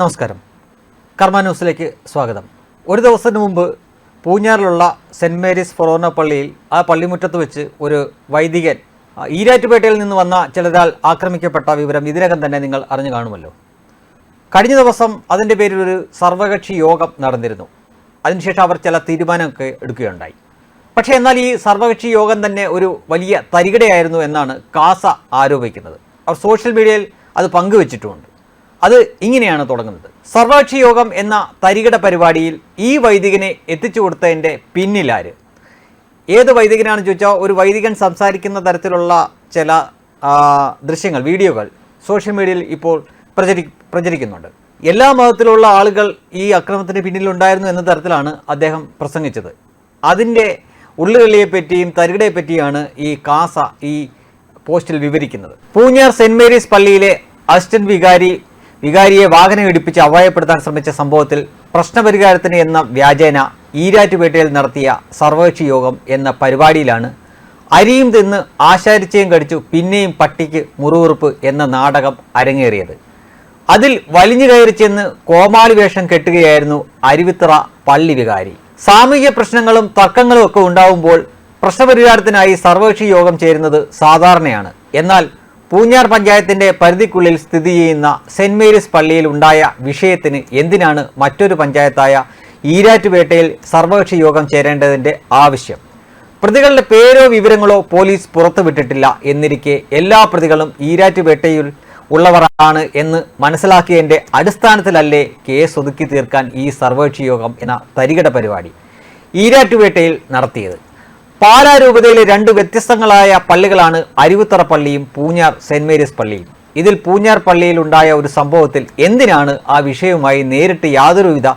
നമസ്കാരം. കർമ്മ ന്യൂസിലേക്ക് സ്വാഗതം. ഒരു ദിവസത്തിന് മുമ്പ് പൂഞ്ഞാറിലുള്ള സെന്റ് മേരീസ് ഫൊറോന പള്ളിയിൽ ആ പള്ളിമുറ്റത്ത് വെച്ച് ഒരു വൈദികൻ ഈരാറ്റുപേട്ടയിൽ നിന്ന് വന്ന ചിലരാൽ ആക്രമിക്കപ്പെട്ട വിവരം ഇതിനകം തന്നെ നിങ്ങൾ അറിഞ്ഞു കാണുമല്ലോ. കഴിഞ്ഞ ദിവസം അതിന്റെ പേരിൽ ഒരു സർവകക്ഷി യോഗം നടന്നിരുന്നു. അതിനുശേഷം അവർ ചില തീരുമാനമൊക്കെ എടുക്കുകയുണ്ടായി. പക്ഷേ എന്നാൽ ഈ സർവകക്ഷി യോഗം തന്നെ ഒരു വലിയ തരികിടയായിരുന്നു എന്നാണ് കാസ ആരോപിക്കുന്നത്. അവർ സോഷ്യൽ മീഡിയയിൽ അത് പങ്കുവച്ചിട്ടുമുണ്ട്. അത് ഇങ്ങനെയാണ് തുടങ്ങുന്നത്. സർവകക്ഷി യോഗം എന്ന തരികിട പരിപാടിയിൽ ഈ വൈദികനെ എത്തിച്ചു കൊടുത്തതിന്റെ പിന്നിലാര് ഏത് വൈദികനാണെന്ന് ചോദിച്ചാൽ ഒരു വൈദികൻ സംസാരിക്കുന്ന തരത്തിലുള്ള ചില ദൃശ്യങ്ങൾ വീഡിയോകൾ സോഷ്യൽ മീഡിയയിൽ ഇപ്പോൾ പ്രചരി പ്രചരിക്കുന്നുണ്ട്. എല്ലാ മതത്തിലുള്ള ആളുകൾ ഈ അക്രമത്തിന് പിന്നിലുണ്ടായിരുന്നു എന്ന തരത്തിലാണ് അദ്ദേഹം പ്രസംഗിച്ചത്. അതിന്റെ ഉള്ളുകളിയെപ്പറ്റിയും തരികിടയെപ്പറ്റിയാണ് ഈ കാസ ഈ പോസ്റ്റിൽ വിവരിക്കുന്നത്. പൂഞ്ഞാർ സെന്റ് മേരീസ് പള്ളിയിലെ അസിസ്റ്റന്റ് വികാരി വികാരിയെ വാഹനം ഇടിപ്പിച്ച് അപായപ്പെടുത്താൻ ശ്രമിച്ച സംഭവത്തിൽ പ്രശ്നപരിഹാരത്തിന് എന്ന വ്യാജേന ഈരാറ്റുപേട്ടയിൽ നടത്തിയ സർവകക്ഷി യോഗം എന്ന പരിപാടിയിലാണ് അരിയും തിന്ന് ആശാരിച്ചയും കടിച്ചു പിന്നെയും പട്ടിക്ക് മുറിവുറുപ്പ് എന്ന നാടകം അരങ്ങേറിയത്. അതിൽ വലിഞ്ഞു കയറി ചെന്ന് കോമാളി വേഷം കെട്ടുകയായിരുന്നു അരുവിത്തറ പള്ളി വികാരി. സാമൂഹിക പ്രശ്നങ്ങളും തർക്കങ്ങളും ഒക്കെ ഉണ്ടാവുമ്പോൾ പ്രശ്നപരിഹാരത്തിനായി സർവകക്ഷി യോഗം ചേരുന്നത് സാധാരണയാണ്. എന്നാൽ പൂഞ്ഞാർ പഞ്ചായത്തിന്റെ പരിധിക്കുള്ളിൽ സ്ഥിതി ചെയ്യുന്ന സെന്റ് മേരീസ് പള്ളിയിൽ ഉണ്ടായ വിഷയത്തിന് എന്തിനാണ് മറ്റൊരു പഞ്ചായത്തായ ഈരാറ്റുപേട്ടയിൽ സർവകക്ഷി യോഗം ചേരേണ്ടതിന്റെ ആവശ്യം? പ്രതികളുടെ പേരോ വിവരങ്ങളോ പോലീസ് പുറത്തുവിട്ടിട്ടില്ല എന്നിരിക്കെ എല്ലാ പ്രതികളും ഈരാറ്റുപേട്ടയിൽ ഉള്ളവരാണ് എന്ന് മനസ്സിലാക്കിയതിന്റെ അടിസ്ഥാനത്തിലല്ലേ കേസ് ഒതുക്കി തീർക്കാൻ ഈ സർവകക്ഷി യോഗം എന്ന തരികിട പരിപാടി? ഈരാറ്റുപേട്ടയിൽ നടത്തിയത്. പാലാ രൂപതയിലെ രണ്ട് വ്യത്യസ്തങ്ങളായ പള്ളികളാണ് അരുവിത്തറ പള്ളിയും പൂഞ്ഞാർ സെന്റ് മേരീസ് പള്ളിയും. ഇതിൽ പൂഞ്ഞാർ പള്ളിയിൽ ഉണ്ടായ ഒരു സംഭവത്തിൽ എന്തിനാണ് ആ വിഷയവുമായി നേരിട്ട് യാതൊരുവിധ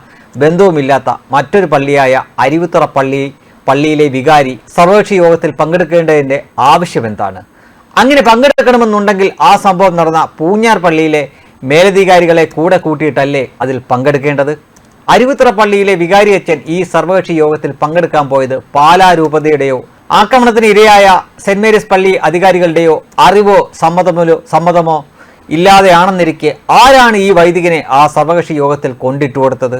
ബന്ധവുമില്ലാത്ത മറ്റൊരു പള്ളിയായ അരുവിത്തറ പള്ളി പള്ളിയിലെ വികാരി സർവകക്ഷി യോഗത്തിൽ പങ്കെടുക്കേണ്ടതിന്റെ ആവശ്യം എന്താണ്? അങ്ങനെ പങ്കെടുക്കണമെന്നുണ്ടെങ്കിൽ ആ സംഭവം നടന്ന പൂഞ്ഞാർ പള്ളിയിലെ മേലധികാരികളെ കൂടെ കൂട്ടിയിട്ടല്ലേ അതിൽ പങ്കെടുക്കേണ്ടത്? അരുവിത്തറ പള്ളിയിലെ വികാരി അച്ഛൻ ഈ സർവകക്ഷി യോഗത്തിൽ പങ്കെടുക്കാൻ പോയത് പാലാ രൂപതയുടെയോ? ആക്രമണത്തിന് ഇരയായ സെന്റ് മേരീസ് പള്ളി അധികാരികളുടെയോ അറിവോ സമ്മതമോ സമ്മതമോ ഇല്ലാതെയാണെന്നിരിക്കെ ആരാണ് ഈ വൈദികനെ ആ സർവകക്ഷി യോഗത്തിൽ കൊണ്ടിട്ടു കൊടുത്തത്?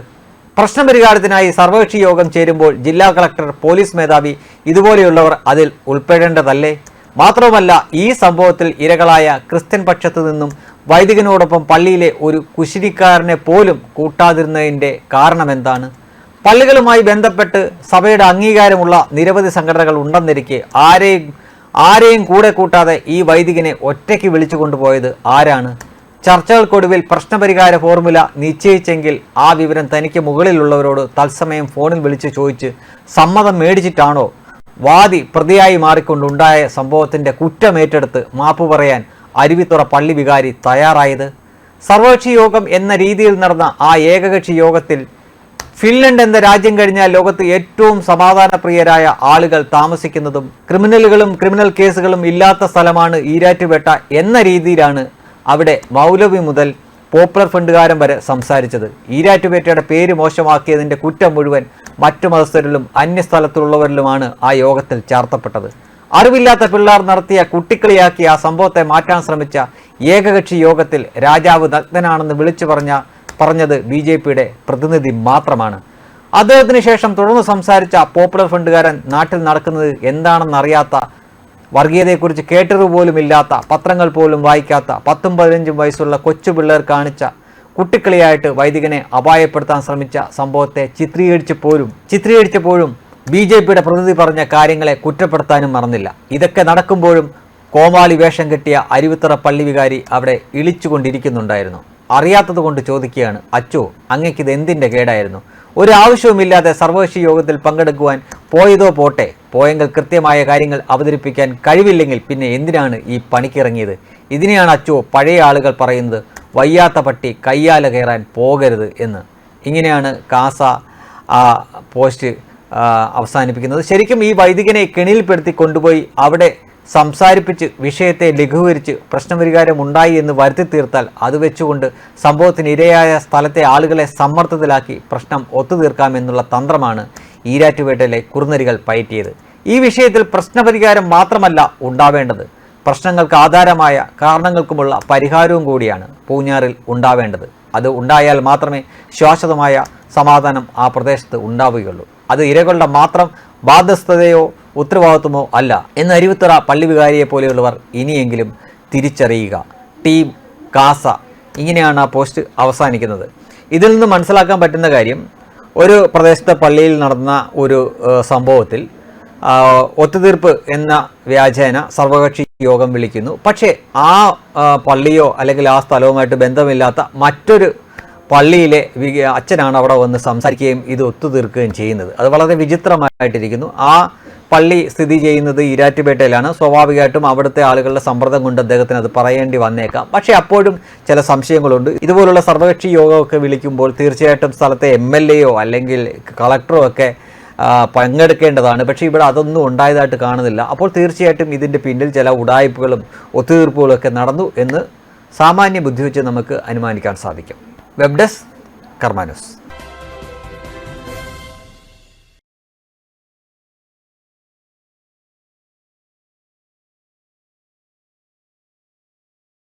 പ്രശ്നപരിഹാരത്തിനായി സർവകക്ഷി യോഗം ചേരുമ്പോൾ ജില്ലാ കളക്ടർ പോലീസ് മേധാവി ഇതുപോലെയുള്ളവർ അതിൽ ഉൾപ്പെടേണ്ടതല്ലേ? മാത്രവുമല്ല ഈ സംഭവത്തിൽ ഇരകളായ ക്രിസ്ത്യൻ പക്ഷത്തു നിന്നും വൈദികനോടൊപ്പം പള്ളിയിലെ ഒരു കുശിരിക്കാരനെ പോലും കൂട്ടാതിരുന്നതിന്റെ കാരണമെന്താണ്? പള്ളികളുമായി ബന്ധപ്പെട്ട് സഭയുടെ അംഗീകാരമുള്ള നിരവധി സംഘടനകൾ ഉണ്ടെന്നിരിക്കെ ആരെയും ആരെയും കൂടെ കൂട്ടാതെ ഈ വൈദികനെ ഒറ്റയ്ക്ക് വിളിച്ചു കൊണ്ടുപോയത് ആരാണ്? ചർച്ചകൾക്കൊടുവിൽ പ്രശ്നപരിഹാര ഫോർമുല നിശ്ചയിച്ചെങ്കിൽ ആ വിവരം തനിക്ക് മുകളിലുള്ളവരോട് തത്സമയം ഫോണിൽ വിളിച്ച് ചോദിച്ച് സമ്മതം മേടിച്ചിട്ടാണോ? വാദി പ്രതിയായി മാറിക്കൊണ്ടുണ്ടായ സംഭവത്തിന്റെ കുറ്റമേറ്റെടുത്ത് മാപ്പ് പറയാൻ അരുവിത്തുറ പള്ളി വികാരി തയ്യാറായത്. സർവകക്ഷി യോഗം എന്ന രീതിയിൽ നടന്ന ആ ഏകകക്ഷി യോഗത്തിൽ ഫിൻലൻഡ് എന്ന രാജ്യം കഴിഞ്ഞാൽ ലോകത്ത് ഏറ്റവും സമാധാനപ്രിയരായ ആളുകൾ താമസിക്കുന്നതും ക്രിമിനലുകളും ക്രിമിനൽ കേസുകളും ഇല്ലാത്ത സ്ഥലമാണ് ഈരാറ്റുപേട്ട എന്ന രീതിയിലാണ് അവിടെ മൗലവി മുതൽ പോപ്പുലർ ഫണ്ടുകാരൻ വരെ സംസാരിച്ചത്. ഈരാറ്റുപേട്ടയുടെ പേര് മോശമാക്കിയതിന്റെ കുറ്റം മുഴുവൻ മറ്റു മതസ്ഥരിലും അന്യസ്ഥലത്തുള്ളവരിലുമാണ് ആ യോഗത്തിൽ ചാർത്തപ്പെട്ടത്. അറിവില്ലാത്ത പിള്ളേർ നടത്തിയ കുട്ടിക്കളിയാക്കി ആ സംഭവത്തെ മാറ്റാൻ ശ്രമിച്ച ഏകകക്ഷി യോഗത്തിൽ രാജാവ് നഗ്നനാണെന്ന് വിളിച്ചു പറഞ്ഞ പറഞ്ഞത് ബി ജെ പിയുടെ പ്രതിനിധി മാത്രമാണ്. അദ്ദേഹത്തിന് ശേഷം തുടർന്ന് സംസാരിച്ച പോപ്പുലർ ഫണ്ടുകാരൻ നാട്ടിൽ നടക്കുന്നത് എന്താണെന്നറിയാത്ത വർഗീയതയെക്കുറിച്ച് കേട്ടറിവ് പോലും ഇല്ലാത്ത പത്രങ്ങൾ പോലും വായിക്കാത്ത പത്തും പതിനഞ്ചും വയസ്സുള്ള കൊച്ചു പിള്ളേർ കാണിച്ച കുട്ടിക്കളിയായിട്ട് വൈദികനെ അപായപ്പെടുത്താൻ ശ്രമിച്ച സംഭവത്തെ ചിത്രീകരിച്ചപ്പോഴും ചിത്രീകരിച്ചപ്പോഴും ബി ജെ പിയുടെ പ്രതിനിധി പറഞ്ഞ കാര്യങ്ങളെ കുറ്റപ്പെടുത്താനും മറന്നില്ല. ഇതൊക്കെ നടക്കുമ്പോഴും കോമാളി വേഷം കെട്ടിയ അരുവിത്തറ പള്ളി വികാരി അവിടെ ഇളിച്ചുകൊണ്ടിരിക്കുന്നുണ്ടായിരുന്നു. അറിയാത്തത് കൊണ്ട് ചോദിക്കുകയാണ് അച്ചോ അങ്ങക്കിത് എന്തിന്റെ കേടായിരുന്നു? ഒരു ആവശ്യവുമില്ലാതെ സർവകക്ഷി യോഗത്തിൽ പങ്കെടുക്കുവാൻ പോയതോ പോട്ടെ. പോയെങ്കിൽ കൃത്യമായ കാര്യങ്ങൾ അവതരിപ്പിക്കാൻ കഴിവില്ലെങ്കിൽ പിന്നെ എന്തിനാണ് ഈ പണിക്കിറങ്ങിയത്? ഇതിനെയാണ് അച്ചോ പഴയ ആളുകൾ പറയുന്നത് വയ്യാത്ത പട്ടി കയ്യാല കയറാൻ പോകരുത് എന്ന്. ഇങ്ങനെയാണ് കാസ ആ പോസ്റ്റ് അവസാനിപ്പിക്കുന്നത്. ശരിക്കും ഈ വൈദികനെ കെണിയിൽപ്പെടുത്തി കൊണ്ടുപോയി അവിടെ സംസാരിപ്പിച്ച് വിഷയത്തെ ലഘൂകരിച്ച് പ്രശ്നപരിഹാരം ഉണ്ടായി എന്ന് വരുത്തി തീർത്താൽ അത് വെച്ചുകൊണ്ട് സംഭവത്തിന് ഇരയായ സ്ഥലത്തെ ആളുകളെ സമ്മർദ്ദത്തിലാക്കി പ്രശ്നം ഒത്തുതീർക്കാമെന്നുള്ള തന്ത്രമാണ് ഈരാറ്റുപേട്ടയിലെ കുറുനരികൾ പയറ്റിയത്. ഈ വിഷയത്തിൽ പ്രശ്നപരിഹാരം മാത്രമല്ല ഉണ്ടാവേണ്ടത്. പ്രശ്നങ്ങൾക്ക് ആധാരമായ കാരണങ്ങൾക്കുമുള്ള പരിഹാരവും കൂടിയാണ് പൂഞ്ഞാറിൽ ഉണ്ടാവേണ്ടത്. അത് ഉണ്ടായാൽ മാത്രമേ ശാശ്വതമായ സമാധാനം ആ പ്രദേശത്ത് ഉണ്ടാവുകയുള്ളൂ. അത് ഇരകളുടെ മാത്രം ബാധ്യസ്ഥതയോ ഉത്തരവാദിത്വമോ അല്ല. എന്ന് അരുവിത്തറ പള്ളി വികാരിയെ പോലെയുള്ളവർ ഇനിയെങ്കിലും തിരിച്ചറിയുക. ടീം കാസ ഇങ്ങനെയാണ് ആ പോസ്റ്റ് അവസാനിക്കുന്നത്. ഇതിൽ നിന്ന് മനസ്സിലാക്കാൻ പറ്റുന്ന കാര്യം ഒരു പ്രദേശത്തെ പള്ളിയിൽ നടന്ന ഒരു സംഭവത്തിൽ ഒത്തുതീർപ്പ് എന്ന വ്യാജേന സർവകക്ഷി യോഗം വിളിക്കുന്നു. പക്ഷേ ആ, പള്ളിയോ അല്ലെങ്കിൽ ആ സ്ഥലവുമായിട്ട് ബന്ധമില്ലാത്ത മറ്റൊരു പള്ളിയിലെ അച്ഛനാണ് അവിടെ വന്ന് സംസാരിക്കുകയും ഇത് ഒത്തുതീർക്കുകയും ചെയ്യുന്നത്. അത് വളരെ വിചിത്രമായിട്ടിരിക്കുന്നു. ആ പള്ളി സ്ഥിതി ചെയ്യുന്നത് ഇരാറ്റുപേട്ടയിലാണ് സ്വാഭാവികമായിട്ടും അവിടുത്തെ ആളുകളുടെ സമ്മർദ്ദം കൊണ്ട് അദ്ദേഹത്തിന് അത് പറയേണ്ടി വന്നേക്കാം. പക്ഷേ അപ്പോഴും ചില സംശയങ്ങളുണ്ട്. ഇതുപോലുള്ള സർവകക്ഷി യോഗമൊക്കെ വിളിക്കുമ്പോൾ തീർച്ചയായിട്ടും സ്ഥലത്തെ എം എൽ എയോ അല്ലെങ്കിൽ കളക്ടറോ ഒക്കെ പങ്കെടുക്കേണ്ടതാണ്. പക്ഷേ ഇവിടെ അതൊന്നും ഉണ്ടായതായിട്ട് കാണുന്നില്ല. അപ്പോൾ തീർച്ചയായിട്ടും ഇതിന്റെ പിന്നിൽ ചില ഉടായ്പകളും ഒത്തുതീർപ്പുകളും ഒക്കെ നടന്നു എന്ന് സാമാന്യ ബുദ്ധി വെച്ച് നമുക്ക് അനുമാനിക്കാൻ സാധിക്കും. Web desk Karma News.